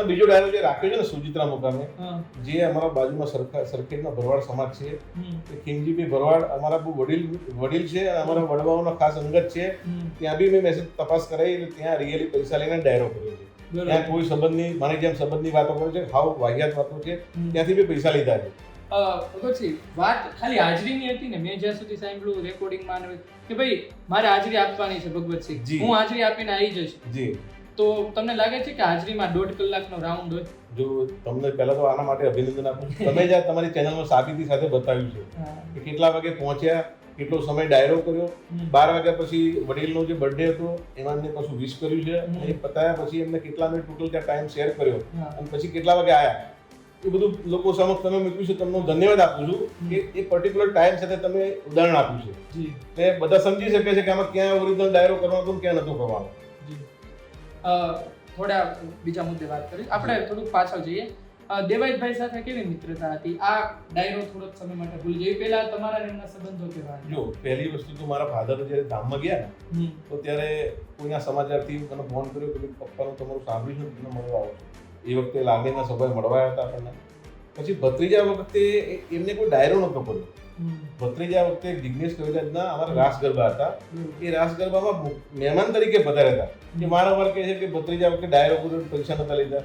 અને બીજો ડાયરો જે રાખ્યો છે ને સુજિત્રા મુકામે જે અમારા બાજુમાં સરખા સરખેજના ભરવાડ સમાજ છે. એ ખીમજીભાઈ ભરવાડ અમારા બહુ વડીલ વડીલ છે અને અમારા વડવાઓનો ખાસ અંગત છે. ત્યાં બી મેં મેસેજ તપાસ કરાવી એટલે ત્યાં રિયલી પૈસા લઈને ડાયરો કર્યો છે. ત્યાં કોઈ સંબંધની મારી જેમ સંબંધની વાતો કરે છે હાવ વાહિયાત વાતો છે. ત્યાંથી બી પૈસા લીધા છે. વાત ખાલી હાજરીની હતી ને મેં જ્યાં સુધી સાંભળ્યું રેકોર્ડિંગમાં કે ભાઈ મારે હાજરી આપવાની છે ભગવતસિંહ. હું હાજરી આપીને આવી જઈશ. જી. તો તમને લાગે છે કે હાજરીમાં દોઢ કલાકનો રાઉન્ડ હોય? જો તમને પહેલા તો આના માટે અભિનંદન આપું તમે જ્યાં તમારી ચેનલમાં સાબિતી સાથે બતાવ્યું છે કે કેટલા વાગે પહોંચ્યા કેટલો સમય ડાયરો કર્યો બાર વાગ્યા પછી વડીલનો જે બર્થડે હતો એમાં એમને કશું વિશ કર્યું છે? અને એ પતાયા પછી એમને કેટલા મિનિટ ટોટલ ત્યાં ટાઈમ શેર કર્યો. અને પછી કેટલા વાગે આયા? એ બધું લોકો સમક્ષ તમે મૂક્યું છે તમને ધન્યવાદ આપું છું કે એ પર્ટિક્યુલર ટાઈમ સાથે તમે ઉદાહરણ આપ્યું છે. તે બધા સમજી શકે છે કે આમાં ક્યાં ઓરિજિનલ ડાયરો કરવાનો હતો ક્યાં નહોતો કરવાનો. જી. થોડા બીજા મુદ્દે વાત કરીશ આપણે થોડુંક પાછળ જઈએ. દેવાઈતભાઈ સાથે કેવી મિત્રતા હતી? આ ડાયરો થોડોક સમય માટે ભૂલી જઈએ. પહેલા તમારા એમના સંબંધો કેવા જો પહેલી વસ્તુ તો મારા ફાધર જ્યારે ધામમાં ગયા ને તો ત્યારે કોઈના સમાચારથી મને ફોન કર્યો કે પપ્પાનું તમારું સાંભળ્યું છે તમને મળવા આવો એ વખતે લાગણીના સભાએ મળવા આવ્યા હતા આપણને. પછી ભત્રીજા વખતે એમને કોઈ ડાયરો નહોતો હમ, ભત્રીજા વખતે જિગ્નેશ કવિરાજના અમારા રાસ ગરબા હતા. એ રાસ ગરબામાં મહેમાન તરીકે પધાર્યા હતા. એ વારંવાર કહે છે કે ભત્રીજા વખતે ડાયરો પૈસા નતા લીધા.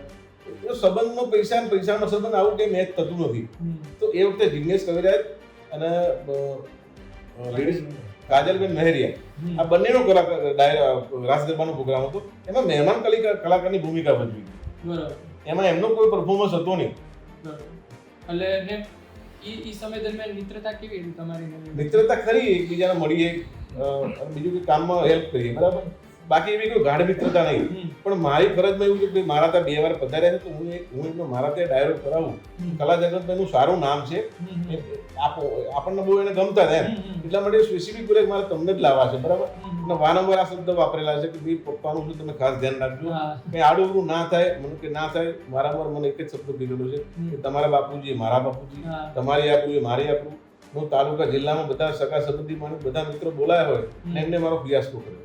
સંબંધનો પૈસા અને પૈસાનો સંબંધ આવું કંઈ મેચ થતું નથી. તો એ વખતે જિગ્નેશ કવિરાજ અને લેડીઝ કાજલબેન મહેરિયા આ બંનેનો કલાકાર ડાયરો રાસ ગરબાનો પ્રોગ્રામ હતો. એમાં મહેમાન કલિકા કલાકારની ભૂમિકા ભજવી. બરોબર. એમાં એમનો કોઈ પરફોર્મન્સ હતો નહીં. એટલે ને સમય દરમિયાન મિત્રતા કેવી હતી તમારી મિત્રતા ખરી એકબીજાને મળીએ બીજું કોઈ કામમાં હેલ્પ કરીએ બરાબર? બાકી એવી કોઈ ગાઢ મિત્રતા નહીં. પણ મારી ફરજમાં એવું છે કે મારા ત્યાં બે વાર પધાર્યા છે તો હું એક હું એમનો મારા ત્યાં ડાયરો કરાવું. કલા જગતમાં એનું સારું નામ છે. આપો- આપણને બહુ એને ગમતા હતા એમ. હમ, હમ, એટલા માટે સ્પેસિફિક બોલે મારે તમને જ લાવવા છે બરાબર? હમ, વારંવાર આ શબ્દ વાપરેલા છે કે ભાઈ પપ્પાનું છે તમે ખાસ ધ્યાન રાખજો. કે આડું ના થાય મને કે ના થાય વારંવાર મને એક જ શબ્દ કીધેલો છે કે તમારા બાપુજી મારા બાપુજી તમારી આપવું એ મારી આપવું હું તાલુકા જિલ્લામાં બધા સગા સંબંધી માણસ બધા મિત્રો બોલાયા હોય એમને મારો ફિયાસ્કો કર્યો.